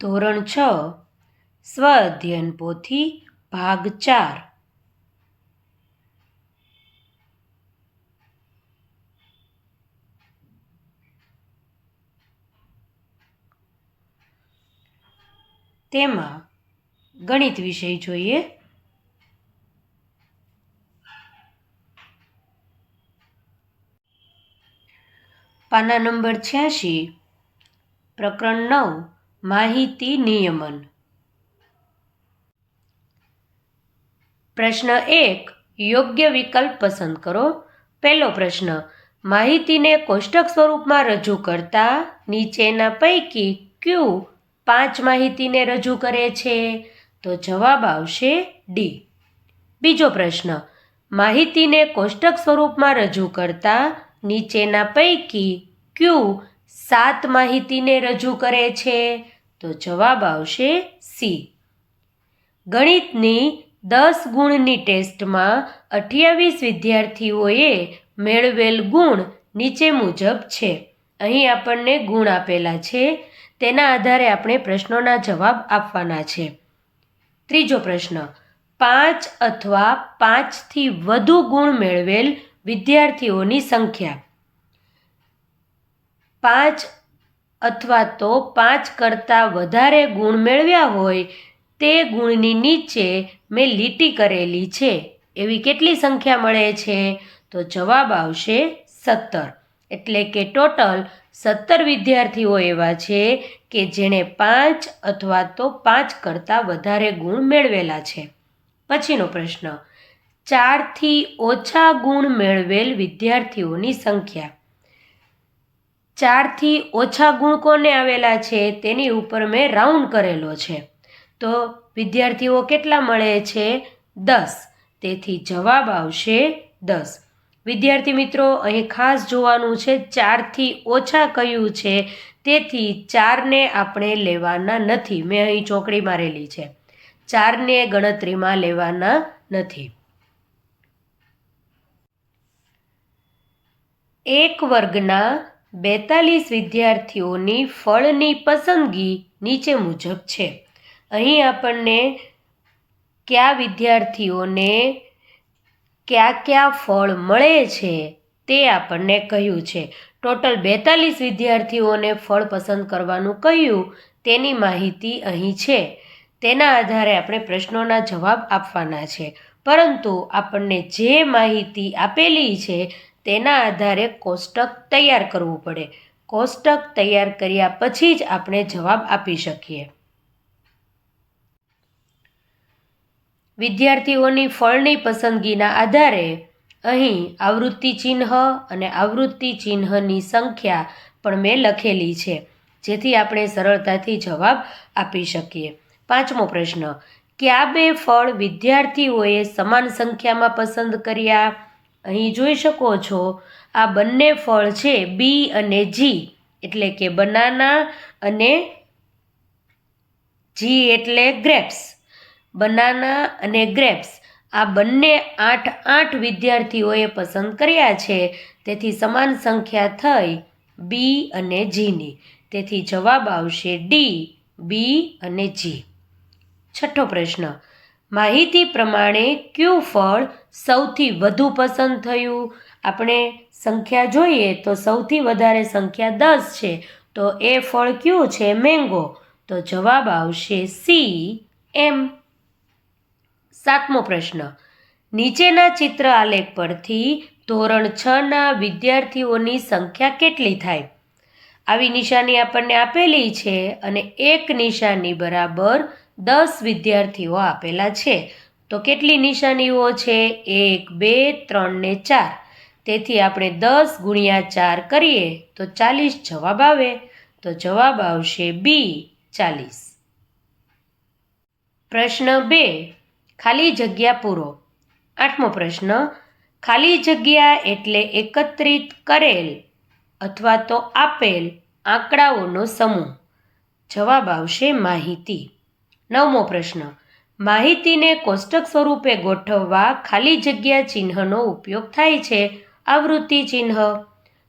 ધોરણ છ સ્વ અધ્યયન પોથી ભાગ ચાર. તેમાં ગણિત વિષય જોઈએ. પાના નંબર છ્યાસી પ્રકરણ નવ માહિતી નિયમન. પ્રશ્ન એક, યોગ્ય વિકલ્પ પસંદ કરો. પહેલો પ્રશ્ન, માહિતીને કોષ્ટક સ્વરૂપમાં રજૂ કરતા નીચેના પૈકી ક્યુ પાંચ માહિતીને રજૂ કરે છે? તો જવાબ આવશે ડી. બીજો પ્રશ્ન, માહિતીને કોષ્ટક સ્વરૂપમાં રજૂ કરતા નીચેના પૈકી ક્યુ સાત માહિતીને રજૂ કરે છે, તો જવાબ આવશે સી. ગણિતની દસ ગુણની ટેસ્ટમાં અઠ્યાવીસ વિદ્યાર્થીઓએ મેળવેલ ગુણ નીચે મુજબ છે. અહીં આપણને ગુણ આપેલા છે. તેના આધારે આપણે પ્રશ્નોના જવાબ આપવાના છે. ત્રીજો પ્રશ્ન, પાંચ અથવા પાંચથી વધુ ગુણ મેળવેલ વિદ્યાર્થીઓની સંખ્યા. પાંચ અથવા તો પાંચ કરતાં વધારે ગુણ મેળવ્યા હોય, તે ગુણની નીચે મેં લીટી કરેલી છે. એવી કેટલી સંખ્યા મળે છે? તો જવાબ આવશે સત્તર. એટલે કે ટોટલ સત્તર વિદ્યાર્થીઓ એવા છે કે જેણે પાંચ અથવા તો પાંચ કરતાં વધારે ગુણ મેળવેલા છે. પછીનો પ્રશ્ન. ચારથી ઓછા ગુણ મેળવેલ વિદ્યાર્થીઓની સંખ્યા. ચારથી ઓછા ગુણ કોને આવેલા છે, તેની ઉપર મેં રાઉન્ડ કરેલો છે. તો વિદ્યાર્થીઓ કેટલા મળે છે? દસ. તેથી જવાબ આવશે દસ. વિદ્યાર્થી મિત્રો, અહીં ખાસ જોવાનું છે, ચારથી ઓછા કયું છે? તેથી ચારને આપણે લેવાના નથી. મેં અહીં ચોકડી મારેલી છે. ચારને ગણતરીમાં લેવાના નથી. એક વર્ગના બેતાલીસ વિદ્યાર્થીઓની ફળની પસંદગી નીચે મુજબ છે. અહીં આપણને કયા વિદ્યાર્થીઓને કયા કયા ફળ મળે છે તે આપણને કહ્યું છે. ટોટલ બેતાલીસ વિદ્યાર્થીઓને ફળ પસંદ કરવાનું કહ્યું તેની માહિતી અહીં છે. તેના આધારે આપણે પ્રશ્નોના જવાબ આપવાના છે. પરંતુ આપણને જે માહિતી આપેલી છે તેના આધારે કોષ્ટક તૈયાર કરવું પડે. કોષ્ટક તૈયાર કર્યા પછી જ આપણે જવાબ આપી શકીએ. વિદ્યાર્થીઓની ફળની પસંદગીના આધારે અહીં આવૃત્તિ ચિહ્ન અને આવૃત્તિ ચિહ્નની સંખ્યા પણ મેં લખેલી છે, જેથી આપણે સરળતાથી જવાબ આપી શકીએ. પાંચમો પ્રશ્ન, કયા બે ફળ વિદ્યાર્થીઓએ સમાન સંખ્યામાં પસંદ કર્યા? અહીં જોઈ શકો છો, આ બંને ફળ છે બી અને જી એટલે કે બનાના અને જી એટલે ગ્રેપ્સ બનાના અને ગ્રેપ્સ આ બંને આઠ આઠ વિદ્યાર્થીઓએ પસંદ કર્યા છે, તેથી સમાન સંખ્યા થઈ બી અને જીની તેથી જવાબ આવશે ડી બી અને જી છઠ્ઠો પ્રશ્ન, માહિતી પ્રમાણે કયું ફળ સૌથી વધુ પસંદ થયું? આપણે સંખ્યા જોઈએ તો સૌથી વધારે સંખ્યા દસ છે. તો એ ફળ કયું છે? મેંગો. તો જવાબ આવશે સી, એમ. સાતમો પ્રશ્ન. નીચેના ચિત્ર આલેખ પરથી ધોરણ છના વિદ્યાર્થીઓની સંખ્યા કેટલી થાય? આવી નિશાની આપણને આપેલી છે અને એક નિશાની બરાબર દસ વિદ્યાર્થીઓ આપેલા છે. તો કેટલી નિશાનીઓ છે? એક, બે, ત્રણ ને ચાર. તેથી આપણે દસ ગુણ્યા ચાર કરીએ તો ચાલીસ જવાબ આવે. તો જવાબ આવશે બી, ચાલીસ. પ્રશ્ન બે, ખાલી જગ્યા પૂરો. આઠમો પ્રશ્ન, ખાલી જગ્યા એટલે એકત્રિત કરેલ અથવા તો આપેલ આંકડાઓનો સમૂહ. જવાબ આવશે માહિતી. નવમો પ્રશ્ન માહિતીને કોષ્ટક સ્વરૂપે ગોઠવવા ખાલી જગ્યા ચિહ્નનો ઉપયોગ થાય છે. આવૃત્તિ ચિહ્ન.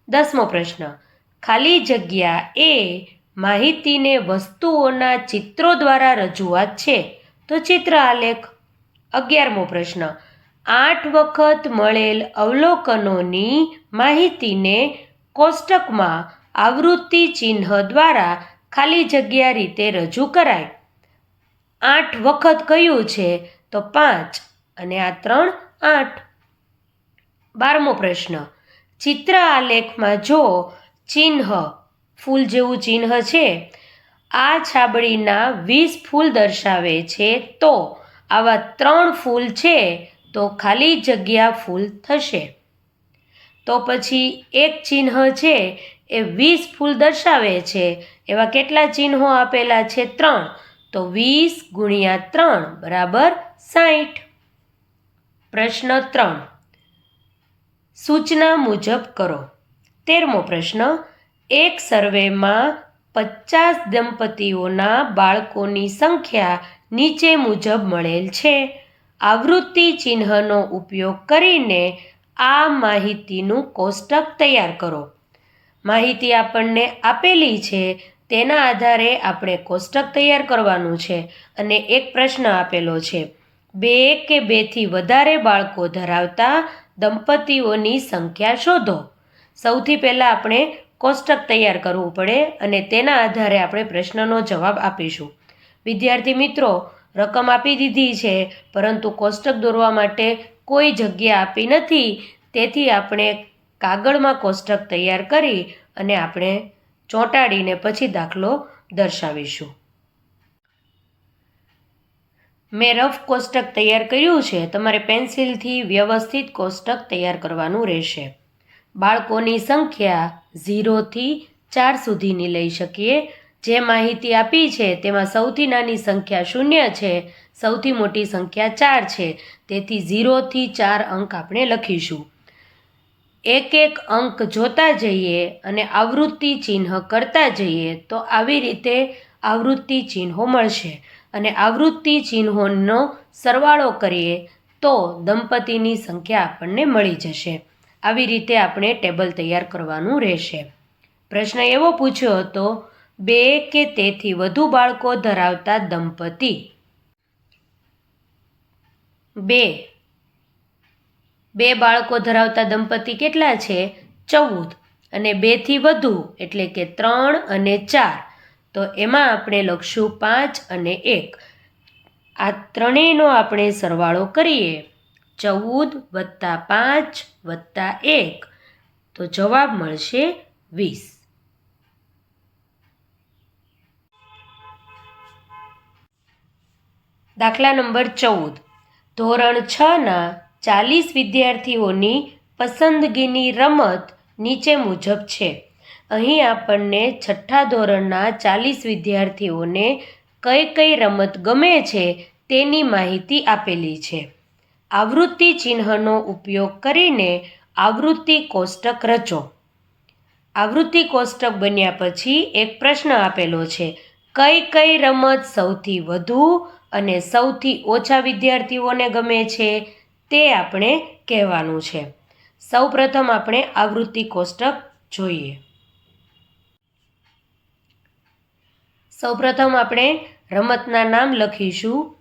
દસમો પ્રશ્ન. ખાલી જગ્યા એ માહિતીને વસ્તુઓના ચિત્રો દ્વારા રજૂઆત છે. તો ચિત્ર આલેખ. અગિયારમો પ્રશ્ન. આઠ વખત મળેલ અવલોકનોની માહિતીને કોષ્ટકમાં આવૃત્તિ ચિહ્ન દ્વારા ખાલી જગ્યા રીતે રજૂ કરાય. આઠ વખત કયું છે, તો પાંચ અને આ ત્રણ આઠ. બારમો પ્રશ્ન, ચિત્ર આલેખમાં જો ચિહ્ન, ફૂલ જેવું ચિહ્ન છે, આ છાબડીના વીસ ફૂલ દર્શાવે છે, તો આવા ત્રણ ફૂલ છે, તો ખાલી જગ્યા ફૂલ થશે. તો પછી એક ચિહ્ન છે, એ વીસ ફૂલ દર્શાવે છે, એવા કેટલા ચિહ્નો આપેલા છે? ત્રણ. તો વીસ ગુણ્યા ત્રણ બરાબર સાઠ પ્રશ્ન ત્રણ. સૂચના મુજબ કરો. તેરમો પ્રશ્ન, એક સર્વેમાં પચાસ દંપતીઓના બાળકોની સંખ્યા નીચે મુજબ મળેલ છે. આવૃત્તિ ચિહ્નનો ઉપયોગ કરીને આ માહિતીનું કોષ્ટક તૈયાર કરો. માહિતી આપણને આપેલી છે તેના આધારે આપણે કોષ્ટક તૈયાર કરવાનું છે અને એક પ્રશ્ન આપેલો છે. બે કે બેથી વધારે બાળકો ધરાવતા દંપતીઓની સંખ્યા શોધો. સૌથી પહેલાં આપણે કોષ્ટક તૈયાર કરવું પડે અને તેના આધારે આપણે પ્રશ્નનો જવાબ આપીશું. વિદ્યાર્થી મિત્રો, રકમ આપી દીધી છે, પરંતુ કોષ્ટક દોરવા માટે કોઈ જગ્યા આપી નથી. તેથી આપણે કાગળમાં કોષ્ટક તૈયાર કરી અને આપણે ચોંટાડીને પછી દાખલો દર્શાવીશું. મેં રફ કોષ્ટક તૈયાર કર્યું છે. તમારે પેન્સિલથી વ્યવસ્થિત કોષ્ટક તૈયાર કરવાનું રહેશે. બાળકોની સંખ્યા ઝીરોથી ચાર સુધીની લઈ શકીએ. જે માહિતી આપી છે તેમાં સૌથી નાની સંખ્યા શૂન્ય છે. સૌથી મોટી સંખ્યા ચાર છે. તેથી ઝીરોથી ચાર અંક આપણે લખીશું. એક એક અંક જોતા જઈએ અને આવૃત્તિ ચિહ્ન કરતા જઈએ, તો આવી રીતે આવૃત્તિ ચિહ્નો મળશે. અને આવૃત્તિ ચિહ્નોનો સરવાળો કરીએ, તો દંપતીની સંખ્યા આપણને મળી જશે. આવી રીતે આપણે ટેબલ તૈયાર કરવાનું રહેશે. પ્રશ્ન એવો પૂછ્યો હતો, બે કે તેથી વધુ બાળકો ધરાવતા દંપતી? બે. બે બાળકો ધરાવતા દંપતી કેટલા છે? ચૌદ. અને બેથી વધુ, એટલે કે ત્રણ અને ચાર. તો એમાં આપણે લખશું પાંચ અને એક. આ ત્રણેયનો આપણે સરવાળો કરીએ. ચૌદ વત્તા પાંચ વત્તા એક. તો જવાબ મળશે વીસ. દાખલા નંબર ચૌદ. ધોરણ છના ચાલીસ વિદ્યાર્થીઓની પસંદગીની રમત નીચે મુજબ છે. અહીં આપણને છઠ્ઠા ધોરણના ચાલીસ વિદ્યાર્થીઓને કઈ કઈ રમત ગમે છે તેની માહિતી આપેલી છે. આવૃત્તિ ચિહ્નનો ઉપયોગ કરીને આવૃત્તિ કોષ્ટક રચો. આવૃત્તિ કોષ્ટક બન્યા પછી એક પ્રશ્ન આપેલો છે. કઈ કઈ રમત સૌથી વધુ અને સૌથી ઓછા વિદ્યાર્થીઓને ગમે છે? તે આપણે કહેવાનું છે. સૌપ્રથમ આપણે આવૃત્તિ કોષ્ટક જોઈએ. સૌપ્રથમ આપણે રમતના નામ લખીશું.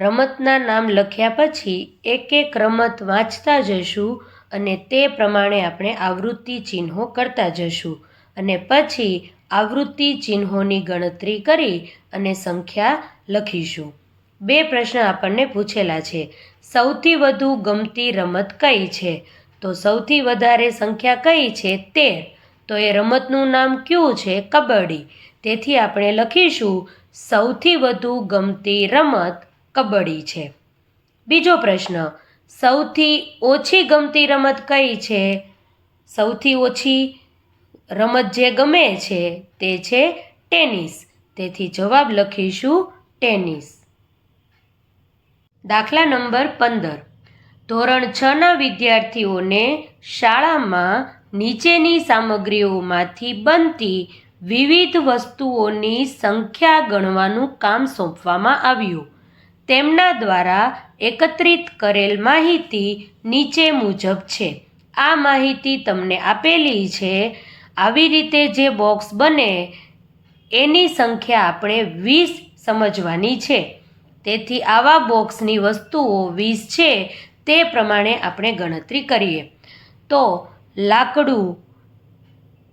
રમતના નામ લખ્યા પછી એક એક રમત વાંચતા જશું અને તે પ્રમાણે આપણે આવૃત્તિ ચિહ્નો કરતા જશું અને પછી આવૃત્તિ ચિહ્નોની ગણતરી કરી અને સંખ્યા લખીશું. બે પ્રશ્ન આપણને પૂછેલા છે. સૌથી વધુ ગમતી રમત કઈ છે? તો સૌથી વધારે સંખ્યા કઈ છે? તેર. તો એ રમતનું નામ કયું છે? કબડ્ડી. તેથી આપણે લખીશું, સૌથી વધુ ગમતી રમત કબડ્ડી છે. બીજો પ્રશ્ન, સૌથી ઓછી ગમતી રમત કઈ છે? સૌથી ઓછી રમત જે ગમે છે તે છે ટેનિસ. તેથી જવાબ લખીશું, ટેનિસ. દાખલા નંબર પંદર. ધોરણ છના વિદ્યાર્થીઓને શાળામાં નીચેની સામગ્રીઓમાંથી બનતી વિવિધ વસ્તુઓની સંખ્યા ગણવાનું કામ સોંપવામાં આવ્યું. તેમના દ્વારા એકત્રિત કરેલ માહિતી નીચે મુજબ છે. આ માહિતી તમને આપેલી છે. આવી રીતે જે બોક્સ બને, એની સંખ્યા આપણે વીસ સમજવાની છે. તેથી આવા બોક્સની વસ્તુઓ વીસ છે, તે પ્રમાણે આપણે ગણતરી કરીએ. તો લાકડું,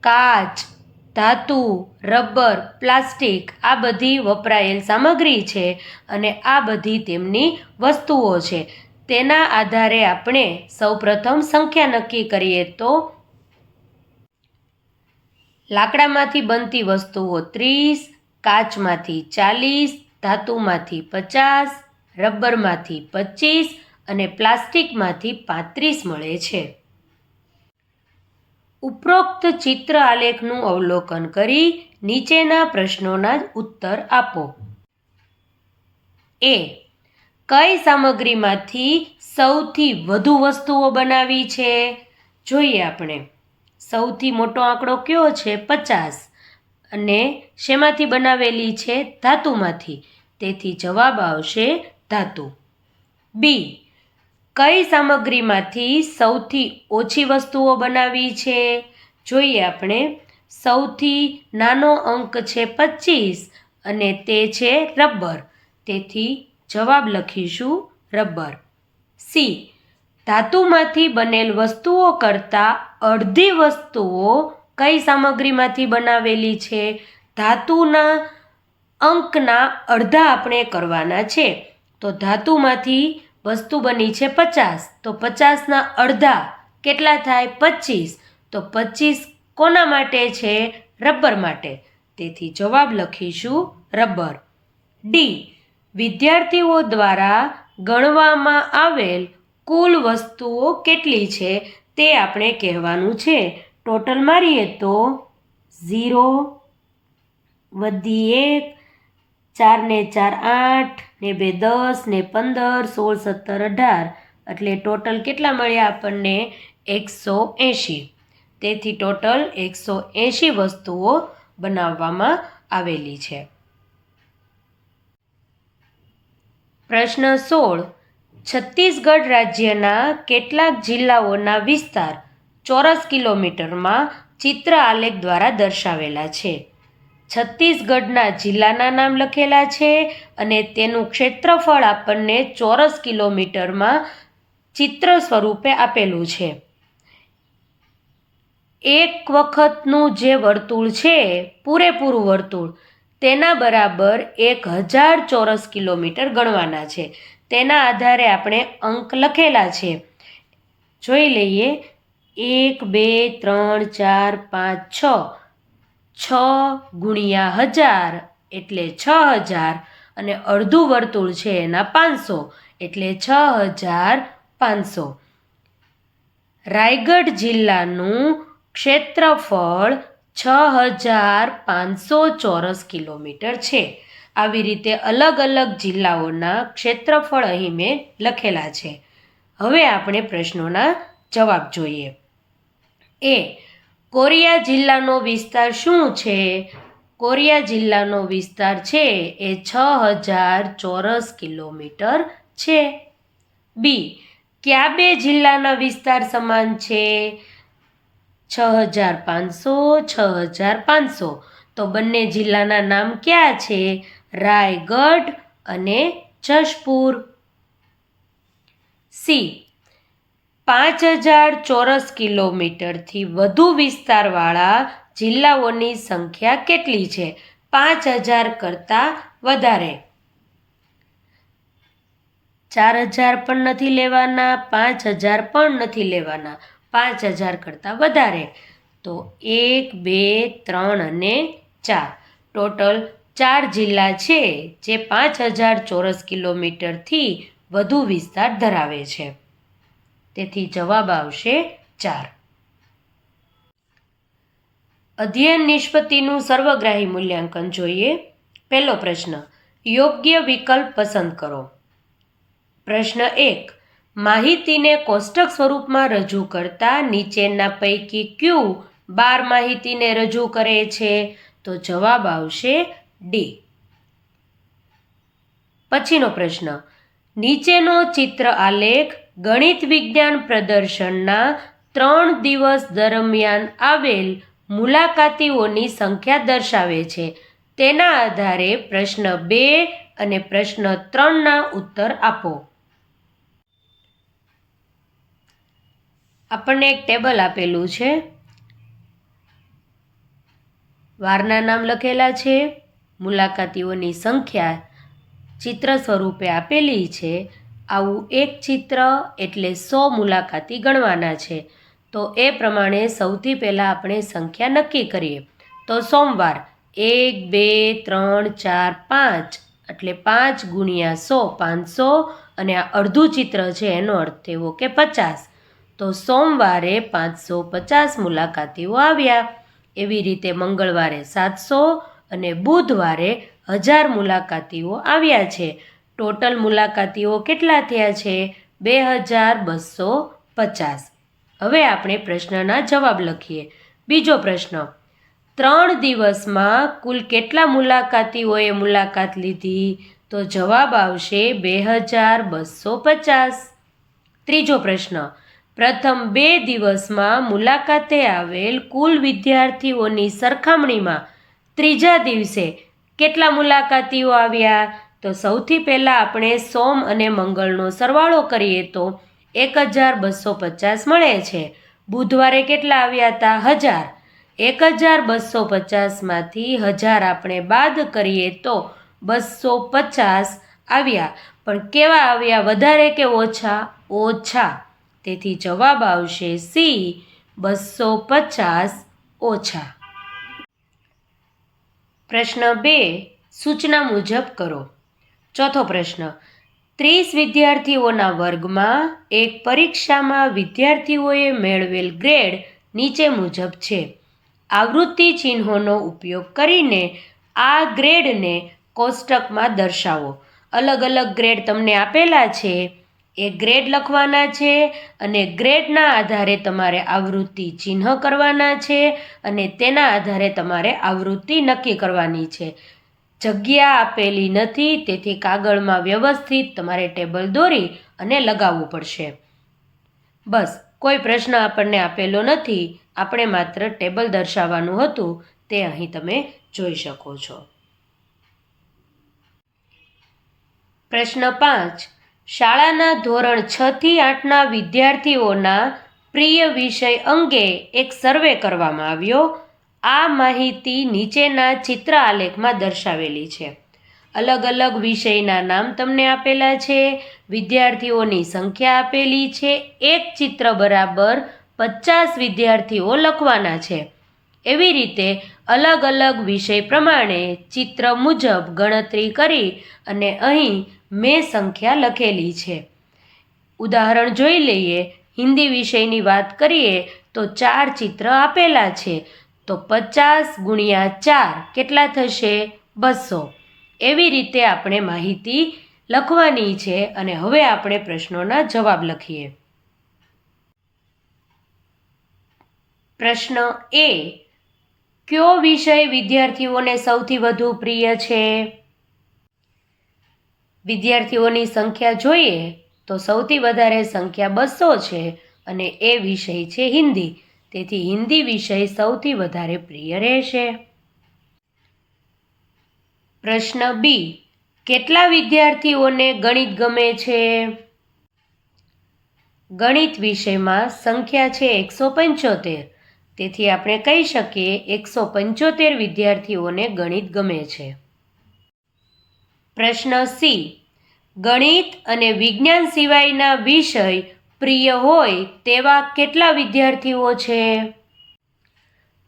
કાચ, ધાતુ, રબર, પ્લાસ્ટિક આ બધી વપરાયેલ સામગ્રી છે અને આ બધી તેમની વસ્તુઓ છે. તેના આધારે આપણે સૌપ્રથમ સંખ્યા નક્કી કરીએ તો લાકડામાંથી બનતી વસ્તુઓ ત્રીસ, કાચમાંથી ચાલીસ ધાતુમાંથી પચાસ, રબરમાંથી પચીસ અને પ્લાસ્ટિકમાંથી પાંત્રીસ મળે છે. ઉપરોક્ત ચિત્ર આલેખનું અવલોકન કરી નીચેના પ્રશ્નોના ઉત્તર આપો. એ. કઈ સામગ્રીમાંથી સૌથી વધુ વસ્તુઓ બનાવી છે? જોઈએ આપણે. સૌથી મોટો આંકડો કયો છે? પચાસ. અને શેમાંથી બનાવેલી છે? ધાતુમાંથી. તેથી જવાબ આવશે ધાતુ. બી. કઈ સામગ્રીમાંથી સૌથી ઓછી વસ્તુઓ બનાવી છે? જોઈએ આપણે. સૌથી નાનો અંક છે પચીસ અને તે છે રબર. તેથી જવાબ લખીશું રબર. સી. ધાતુમાંથી બનેલ વસ્તુઓ કરતાં અડધી વસ્તુઓ કઈ સામગ્રીમાંથી બનાવેલી છે? ધાતુના અંકના અડધા આપણે કરવાના છે. તો ધાતુમાંથી વસ્તુ બની છે પચાસ. તો પચાસના અડધા કેટલા થાય? પચીસ. તો પચીસ કોના માટે છે? રબર માટે. તેથી જવાબ લખીશું રબર. ડી વિદ્યાર્થીઓ દ્વારા ગણવામાં આવેલ કુલ વસ્તુઓ કેટલી છે તે આપણે કહેવાનું છે. ટોટલ મારીએ તો ઝીરો વધી એક ચાર ને ચાર આઠ ને બે દસ ને પંદર, સોળ, સત્તર, અઢાર. એટલે ટોટલ કેટલા મળ્યા આપણને? એકસો એંશી. તેથી ટોટલ એકસો એંશી વસ્તુઓ બનાવવામાં આવેલી છે. પ્રશ્ન સોળ. છત્તીસગઢ રાજ્યના કેટલાક જિલ્લાઓના વિસ્તાર ચોરસ કિલોમીટરમાં ચિત્ર આલેખ દ્વારા દર્શાવેલા છે. છત્તીસગઢના જિલ્લાના નામ લખેલા છે અને તેનું ક્ષેત્રફળ આપણને ચોરસ કિલોમીટરમાં ચિત્ર સ્વરૂપે આપેલું છે. એક વખતનું જે વર્તુળ છે, પૂરેપૂરું વર્તુળ, તેના બરાબર એક હજાર ચોરસ કિલોમીટર ગણવાના છે. તેના આધારે આપણે અંક લખેલા છે. જોઈ લઈએ એક, બે, ત્રણ, ચાર, પાંચ, છ. છ ગુણ્યા હજાર એટલે છ હજાર અને અડધું વર્તુળ છે એના પાંચસો એટલે છ હજાર પાંચસો. રાયગઢ જિલ્લાનું ક્ષેત્રફળ છ હજાર પાંચસો ચોરસ કિલોમીટર છે. આવી રીતે અલગ અલગ જિલ્લાઓના ક્ષેત્રફળ અહીં મેં લખેલા છે. હવે આપણે પ્રશ્નોના જવાબ જોઈએ. એ કોરિયા જિલ્લાનો વિસ્તાર શું છે? કોરિયા જિલ્લાનો વિસ્તાર છે એ છ હજાર ચોરસ કિલોમીટર છે. બી. કયા બે જિલ્લાના વિસ્તાર સમાન છે? છ હજાર પાંચસો, છ હજાર પાંચસો. તો બંને જિલ્લાના નામ ક્યાં છે? રાયગઢ અને જશપુર. સી. પાંચ હજાર ચોરસ કિલોમીટરથી વધુ વિસ્તારવાળા જિલ્લાઓની સંખ્યા કેટલી છે? પાંચ હજાર કરતાં વધારે. ચાર હજાર પણ નથી લેવાના, પાંચ હજાર પણ નથી લેવાના, પાંચ હજાર કરતાં વધારે. તો એક, બે, ત્રણ અને ચાર. ટોટલ ચાર જિલ્લા છે જે પાંચ હજાર ચોરસ કિલોમીટરથી વધુ વિસ્તાર ધરાવે છે. તેથી જવાબ આવશે ચાર. અધ્યયન નિષ્પત્તિનું સર્વગ્રાહી મૂલ્યાંકન જોઈએ. પહેલો પ્રશ્ન, યોગ્ય વિકલ્પ પસંદ કરો. પ્રશ્ન એક, માહિતીને કોષ્ટક સ્વરૂપમાં રજૂ કરતા નીચેના પૈકી ક્યુ બાર માહિતીને રજૂ કરે છે? તો જવાબ આવશે ડી. પછીનો પ્રશ્ન, નીચેનો ચિત્ર આલેખ ગણિત વિજ્ઞાન પ્રદર્શનના ત્રણ દિવસ દરમિયાન આવેલ મુલાકાતીઓની સંખ્યા દર્શાવે છે. તેના આધારે પ્રશ્ન બે અને પ્રશ્ન ત્રણના ઉત્તર આપો. આપણને એક ટેબલ આપેલું છે. વારના નામ લખેલા છે. મુલાકાતીઓની સંખ્યા ચિત્ર સ્વરૂપે આપેલી છે. આવું એક ચિત્ર એટલે સો મુલાકાતી ગણવાના છે. તો એ પ્રમાણે સૌથી પહેલાં આપણે સંખ્યા નક્કી કરીએ. તો સોમવાર, એક, બે, ત્રણ, ચાર, પાંચ એટલે પાંચ ગુણ્યા સો, પાંચસો અને આ અડધું ચિત્ર છે એનો અર્થ એવો કે પચાસ. તો સોમવારે પાંચસો પચાસ મુલાકાતીઓ આવ્યા. એવી રીતે મંગળવારે સાતસો અને બુધવારે હજાર મુલાકાતીઓ આવ્યા છે. ટોટલ મુલાકાતીઓ કેટલા થયા છે? બે હજાર બસો પચાસ. હવે આપણે પ્રશ્નના જવાબ લખીએ. બીજો પ્રશ્ન. ત્રણ દિવસમાં કુલ કેટલા મુલાકાતીઓએ મુલાકાત લીધી? તો જવાબ આવશે બે હજાર બસો પચાસ. ત્રીજો પ્રશ્ન. પ્રથમ બે દિવસમાં મુલાકાતે આવેલ કુલ વિદ્યાર્થીઓની સરખામણીમાં ત્રીજા દિવસે કેટલા મુલાકાતીઓ આવ્યા? તો સૌથી પહેલાં આપણે સોમ અને મંગળનો સરવાળો કરીએ તો એક હજાર બસો પચાસ મળે છે. બુધવારે કેટલા આવ્યા હતા? હજાર. એક હજાર બસો પચાસમાંથી હજાર આપણે બાદ કરીએ તો બસો પચાસ આવ્યા. પણ કેવા આવ્યા? વધારે કે ઓછા? ઓછા. તેથી જવાબ આવશે સી બસો પચાસ ઓછા. પ્રશ્ન બે, સૂચના મુજબ કરો. ચોથો પ્રશ્ન. ત્રીસ વિદ્યાર્થીઓના વર્ગમાં એક પરીક્ષામાં વિદ્યાર્થીઓએ મેળવેલ ગ્રેડ નીચે મુજબ છે. આવૃત્તિ ચિહ્નોનો ઉપયોગ કરીને આ ગ્રેડને કોષ્ટકમાં દર્શાવો. અલગ અલગ ગ્રેડ તમને આપેલા છે. એ ગ્રેડ લખવાના છે અને ગ્રેડના આધારે તમારે આવૃત્તિ ચિહ્ન કરવાના છે અને તેના આધારે તમારે આવૃત્તિ નક્કી કરવાની છે. જગ્યા આપેલી નથી, તેથી કાગળમાં વ્યવસ્થિત તમારે ટેબલ દોરી અને લગાવવું પડશે. બસ, કોઈ પ્રશ્ન આપણને આપેલો નથી, આપણે માત્ર ટેબલ દર્શાવવાનું હતું, તે અહીં તમે જોઈ શકો છો. પ્રશ્ન પાંચ, શાળાના ધોરણ છ થી આઠના વિદ્યાર્થીઓના પ્રિય વિષય અંગે એક સર્વે કરવામાં આવ્યો. આ માહિતી નીચેના ચિત્ર આલેખમાં દર્શાવેલી છે. અલગ અલગ વિષયના નામ તમને આપેલા છે. વિદ્યાર્થીઓની સંખ્યા આપેલી છે. એક ચિત્ર બરાબર પચાસ વિદ્યાર્થીઓ લખવાના છે. એવી રીતે અલગ અલગ વિષય પ્રમાણે ચિત્ર મુજબ ગણતરી કરી અને અહીં મેં સંખ્યા લખેલી છે. ઉદાહરણ જોઈ લઈએ. હિન્દી વિષયની વાત કરીએ તો ચાર ચિત્ર આપેલા છે. તો પચાસ ગુણ્યા ચાર કેટલા થશે? બસો. એવી રીતે આપણે માહિતી લખવાની છે અને હવે આપણે પ્રશ્નોના જવાબ લખીએ. પ્રશ્ન એ, કયો વિષય વિદ્યાર્થીઓને સૌથી વધુ પ્રિય છે? વિદ્યાર્થીઓની સંખ્યા જોઈએ તો સૌથી વધારે સંખ્યા બસો છે અને એ વિષય છે હિન્દી. તેથી હિન્દી વિષય સૌથી વધારે પ્રિય રહેશે. પ્રશ્ન બી, કેટલા વિદ્યાર્થીઓને ગણિત ગમે છે? ગણિત વિષયમાં સંખ્યા છે એકસો પંચોતેર. તેથી આપણે કહી શકીએ એકસો પંચોતેર વિદ્યાર્થીઓને ગણિત ગમે છે. પ્રશ્ન સી, ગણિત અને વિજ્ઞાન સિવાયના વિષય પ્રિય હોય તેવા કેટલા વિદ્યાર્થીઓ છે?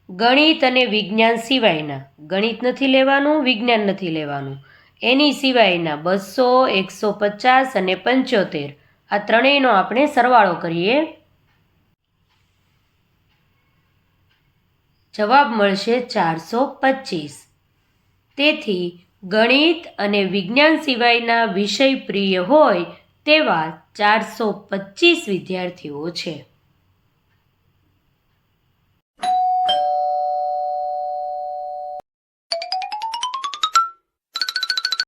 ગણિત અને વિજ્ઞાન સિવાયના. ગણિત નથી લેવાનું, વિજ્ઞાન નથી લેવાનું. એની સિવાયના બસો, એકસો પચાસ અને પંચોતેર. આ ત્રણેયનો આપણે સરવાળો કરીએ. જવાબ મળશે ચારસો પચીસ. તેથી ગણિત અને વિજ્ઞાન સિવાયના વિષય પ્રિય હોય તેવા ચારસો પચીસ વિદ્યાર્થીઓ છે.